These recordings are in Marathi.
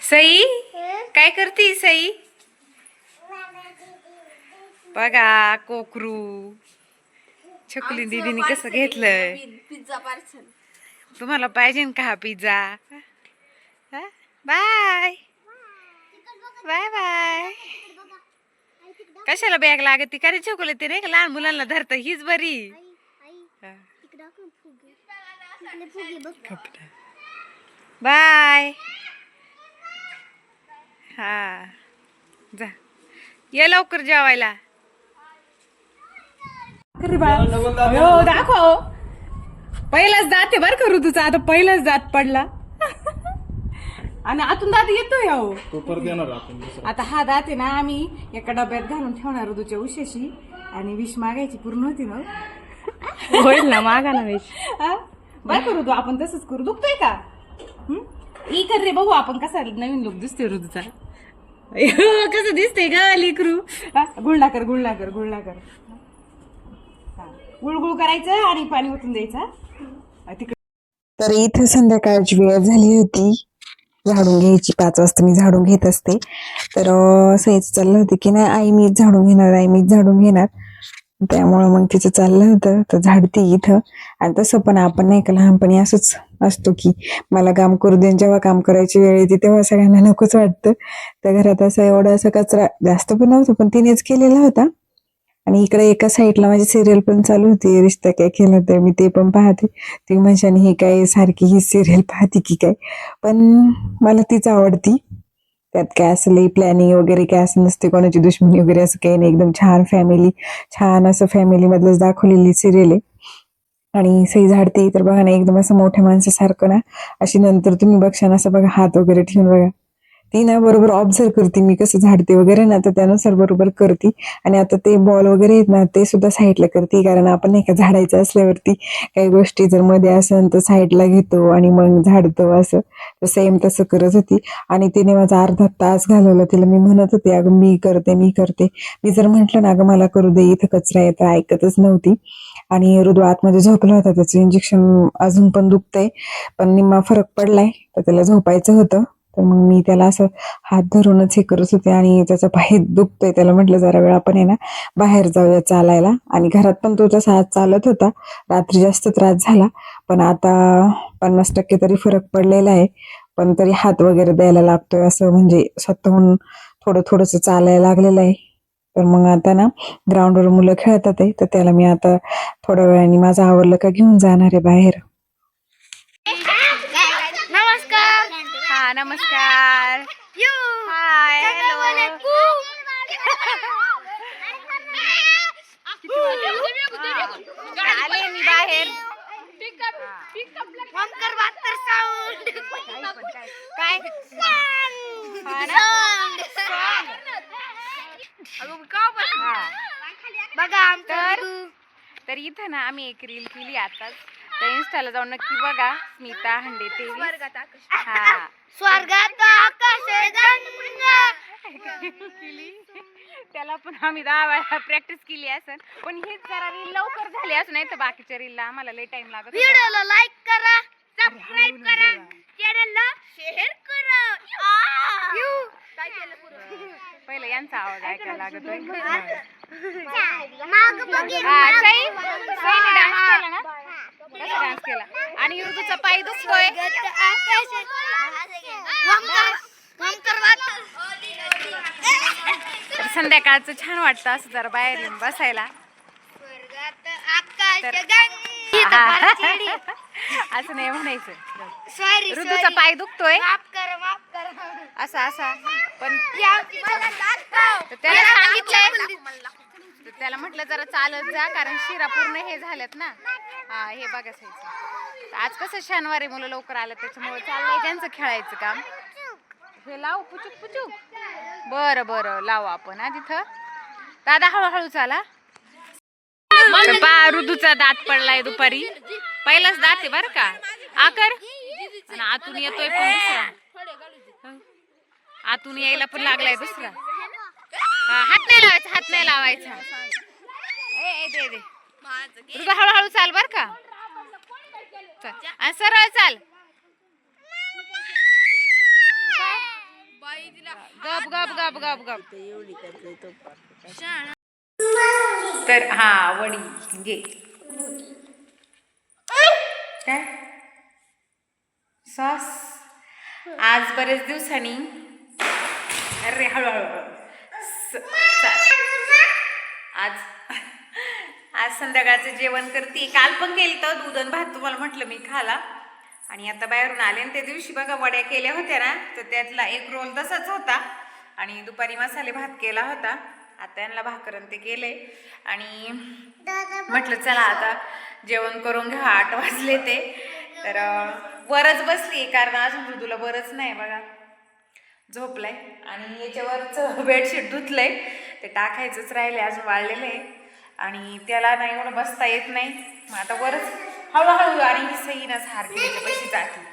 सई? काय करती सई? बघा कोकरू. छकुली दीदीने कसं घेतलंय? पिझ्झा पार्सल तुम्हाला पाहिजे का हा पिझ्झा बाय. Bye bye. कशाला बॅग लागत? ती का रे छकुली ते नाही का? लहान मुलांना धरत हीच बरी. बाय. हा. जा. ये लवकर जेवायला. हो दाखव. पहिलाच दात आहे बर का ऋतूचा. आता पहिलाच दात पडला. आणि आतून दात येतोय अहो. तो परत येणार आपण दुसरा. आता हा दात आहे ना आम्ही एका डब्यात घालून ठेवणार ऋतूच्या उशाशी. आणि विष मागायची पूर्ण होती ना. होईल ना मागा ना वेश हा? बरं करू तू आपण तसंच करू. दुखतोय का? हं? ई कर रे बघू आपण कसा नवीन लोक दिसतोय ऋतूचा. कसं दिसतंय ग लेकरू? गुळणा कर गुळणा कर गुळणा कर हा. गुळगुळ करायचं आणि पाणी ओतून द्यायचं. तिकडे. तर इथं संध्याकाळची वेळ झाली होती. झाडून घ्यायची पाच वाजता मी झाडून घेत असते. तर अं, सहीच चाललं होतं की नाही आई मीच झाडून घेणार आई मीच झाडून घेणार. त्यामुळं मग तिचं चाललं होतं. तर झाडती इथं. आणि तसं पण आपण नाही का लहानपणी असंच असतो की मला काम करू दे जेव्हा काम करायची वेळ येते तेव्हा सगळ्यांना नकोच वाटतं. तर घरात असं एवढा असा कचरा जास्त पण नव्हतं पण तिनेच केलेला होता. आणि इकडे एका साईडला माझी सिरियल पण चालू होती. रिश्ता काय केलं तर मी ते पण पाहते. ती म्हणशाने ही काय सारखी ही सिरियल पाहते की काय? पण मला तीच आवडती. त्यात काय असं लई प्लॅनिंग वगैरे काय असं नसते कोणाची दुश्मनी वगैरे असं काही नाही. एकदम छान फॅमिली छान असं फॅमिलीमधलंच दाखवलेली सिरियल आहे. आणि सई झाडते तर बघा ना एकदम असं मोठ्या माणसासारखं ना. अशी नंतर तुम्ही बघशान असं बघा हात वगैरे ठेवून बघा. ती ना बरोबर ऑब्झर्व करते. मी कसं झाडते वगैरे ना तर त्यानुसार बरोबर करते. आणि आता ते बॉल वगैरे आहेत ना ते सुद्धा साईडला करते. कारण आपण नाही का झाडायचं असल्यावरती काही गोष्टी जर मध्ये असेल तर साईडला घेतो आणि मग झाडतो असं. तर सेम तसं करत होती. आणि तिने माझा अर्धा तास घालवला. तिला मी म्हणत होते अगं मी करते मी करते. मी जर म्हंटल ना अगं मला करू दे इथं कचरा येतं ऐकतच नव्हती. आणि हृदय आतमध्ये झोपला होता. त्याचं इंजेक्शन अजून पण दुखतंय. पण निम्मा फरक पडलाय. तर त्याला झोपायचं होतं. तर मग मी त्याला असं हात धरूनच हे करत होते आणि त्याचा पाय दुखतोय. त्याला म्हटलं जरा वेळ आपण आहे ना बाहेर जाऊया चालायला. आणि घरात पण तो तसा हात चालत होता. रात्री जास्त त्रास झाला. पण आता पन्नास टक्के तरी फरक पडलेला आहे. पण तरी हात वगैरे द्यायला लागतोय असं म्हणजे स्वतःहून थोडं थोडंसं चालायला लागलेलं आहे. तर मग आता ना ग्राउंडवर मुलं खेळतात आहे. तर त्याला मी आता थोड्या वेळाने माझं आवडलं का घेऊन जाणार आहे बाहेर नमस्कार हा नमस्कार. हाय हॅलो आले मी बाहेर काय. बघा तर तर इथं ना आम्ही एक रील केली आताच. तर इन्स्टाला जाऊन नक्की बघा. स्मिता हंडे तेवीस. हा. स्वर्गात त्याला पण आम्ही दहा वेळा प्रॅक्टिस केली असेल. पण हीच जरा रील लवकर झाली असं नाही तर बाकीच्या रीलला आम्हाला लई टाइम लागत. व्हिडिओला लाईक करा सबस्क्राईब करा. चॅनलला शेअर करा. यू काय केलं पुरं पहिलं यांचा आवाज ऐकायला लागतोय माग बघीन हा, सई सईने डान्स केला ना कसा डान्स केला आणि ऋतूचा पाय दुखतोय. संध्याकाळचं छान वाटतं असं जरा बाहेर येऊन बसायला. असं नाही म्हणायचं. सॉरी ऋतूचा पाय दुखतोय. असा असा. पण त्याला सांगितलंय. त्याला म्हटलं जरा चालत जा कारण शिरा पूर्ण हे झाल्यात ना. हा हे बघा आज कसं शनिवारी मुलं लवकर आलं त्याच्यामुळे चाललंय त्यांचं खेळायचं काम. हे लाव पुचूक पुचूक. बरं बरं लावू आपण हा तिथं. दादा हळूहळू चाला. तर पा ऋतूचा दात पडलाय दुपारी. पहिलाच दात आहे बरं का. आकर आणि आतून येतोय पण दुसरा. आतून यायला पण लागलाय दुसरा. हात नाही लावायचा हात नाही लावायचा. ए, दे दे. हळूहळू चाल बर का. आणि सरळ चाल. गप गप गप गप गप. तर हा वडी घे. काय? सॉस. आज बरेच दिवसांनी. अरे हळूहळू आज आज संध्याकाळचं जेवण करते. काल पण केलं तर दूध आणि भात तुम्हाला म्हटलं मी खाला आणि आता बाहेरून आले आणि त्या दिवशी बघा वड्या केल्या होत्या ना तर त्यातला एक रोल तसाच होता. आणि दुपारी मसाले भात केला होता. आता यांना भाकरन ते केले आणि म्हटलं चला आता जेवण करून घ्या आठ वाजले ते. तर बरंच वरच बसली कारण अजून मृदूला बरंच नाही बघा. झोपलंय. आणि याच्यावरचं बेडशीट धुतलंय. ते टाकायचंच राहिले अजून वाळलेलं आहे. आणि त्याला नाही एवढं बसता येत नाही. मग आता वरच हळूहळू आणि ही सई ना सारखी त्याच्यापाशी जाते.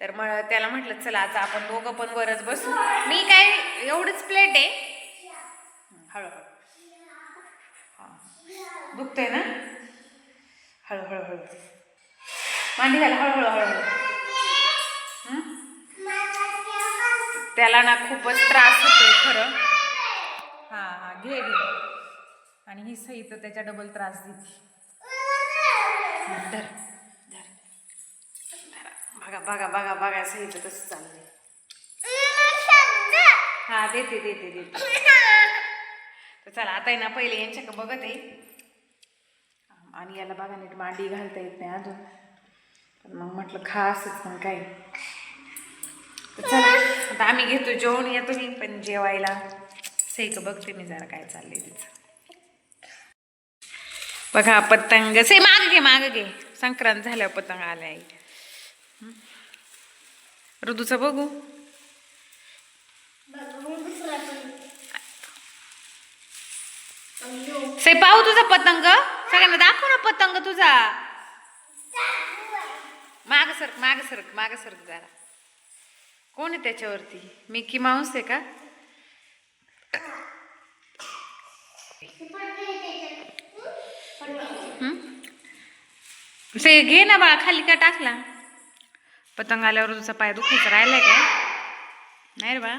तर मग त्याला म्हटलं चला आता आपण दोघं पण वरच बसू. मी काय एवढंच प्लेट आहे. हळूहळू. हां. दुखतंय ना? हळूहळू हळू मांडी घाल हळूहळू हळूहळू. त्याला ना खूपच त्रास होतोय खरं. घे घे. आणि ही सही तर त्याच्या डबल त्रास देते धर धर. बघा बघा बघा बघा बघा तर तसं चाललंय. हा देते देते देते. तर चला आता आहे ना पहिले यांच्याकडे बघत आहे. आणि याला बघा नीट मांडी घालता येत नाही अजून. पण मग म्हटलं खा असंच पण काय तर चला आता आम्ही घेतो जेवण येतो मी पण जेवायला. सेक बघते मी जरा काय चालले तिचं. बघा पतंग. से माग घे माग घे. संक्रांत झाल्यावर पतंग आलाय. ऋतूचं बघू. से पाहू तुझा पतंग. सगळ्यांना दाखव ना पतंग तुझा. माग सरक माग सरक माग सरक जरा. कोण आहे त्याच्यावरती? मिकी माऊस आहे का? से घे ना बाळा खाली का टाकला? पतंग आल्यावर तुझा पाय दुखायचा राहिलाय का? नाही रे बाळा.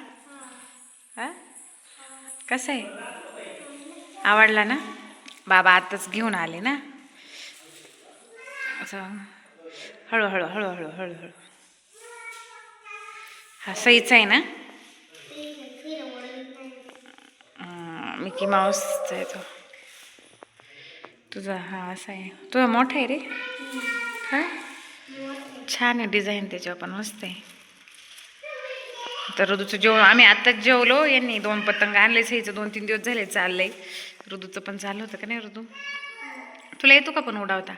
हा? कसं आहे? आवडला ना? बाबा आताच घेऊन आले ना? असं हळूहळू हळूहळू हळूहळू हा सईचा आहे ना? मिकी माऊसचा आहे तो. तुझा हा असा आहे. तुझा मोठा आहे रे. हा? छान आहे डिझाईन त्याच्यावर पण मस्त आहे. तर ऋतूचं जेवण आम्ही आत्ताच जेवलो यांनी दोन पतंग आणले सईचं दोन तीन दिवस झाले चाललंय. ऋतूचं पण चाललं होतं का नाही ऋतू? तुला येतो का पण उडावता?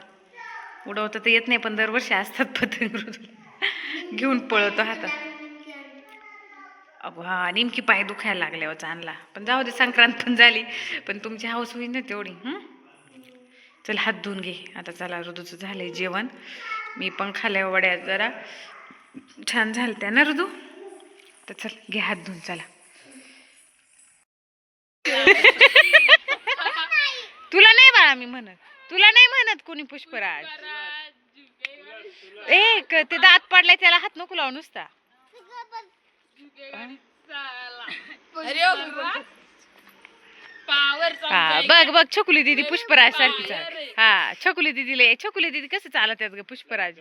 उडवता तर येत नाही पण दरवर्षी असतात पतंग ऋतू. घेऊन पळवतो हातात. अगो हा नेमकी पाय दुखायला लागल्यावर चांगला पण जाऊ दे संक्रांत पण झाली. पण तुमची हाऊस होईल ना तेवढी हं? चल हात धुवून घे. आता चला ऋतूचं आहे जेवण. मी पण खाल्या वड्या जरा. छान झालत्या ना ऋतू? तर चल घे हात धुवून चला. तुला नाही बाळा मी म्हणत. तुला नाही म्हणत कोणी पुष्पराज. ए ते दात पडलाय त्याला हात नको लावू नुसता. हा बघ बघ छकुली दीदी पुष्पराज सारखी चाल हा छकुली दीदीला छकुली दीदी कसं चालत आहेत ग पुष्पराज?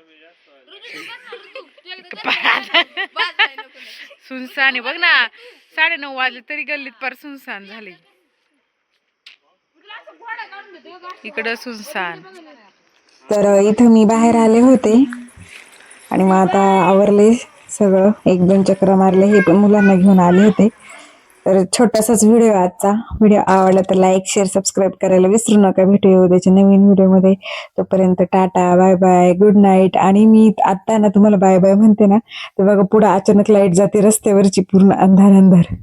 सुनसान आहे बघ ना. साडे नऊ वाजले तरी गल्लीत पार सुनसान झाली. इकडं सुनसान. तर इथं मी बाहेर आले होते. आणि मग आता आवरले सगळं. एक दोन चक्र मारले हे पण मुलांना घेऊन आले होते. तर छोटासाच व्हिडिओ आजचा. व्हिडिओ आवडला तर लाईक शेअर सबस्क्राईब करायला विसरू नका. भेटूया उद्याच्या नवीन व्हिडिओमध्ये तोपर्यंत tata bye bye good night आणि मी आता ना तुम्हाला बाय बाय म्हणते ना तर बघा पुढं अचानक लाइट जाते रस्त्यावरची पूर्ण अंधार अंधार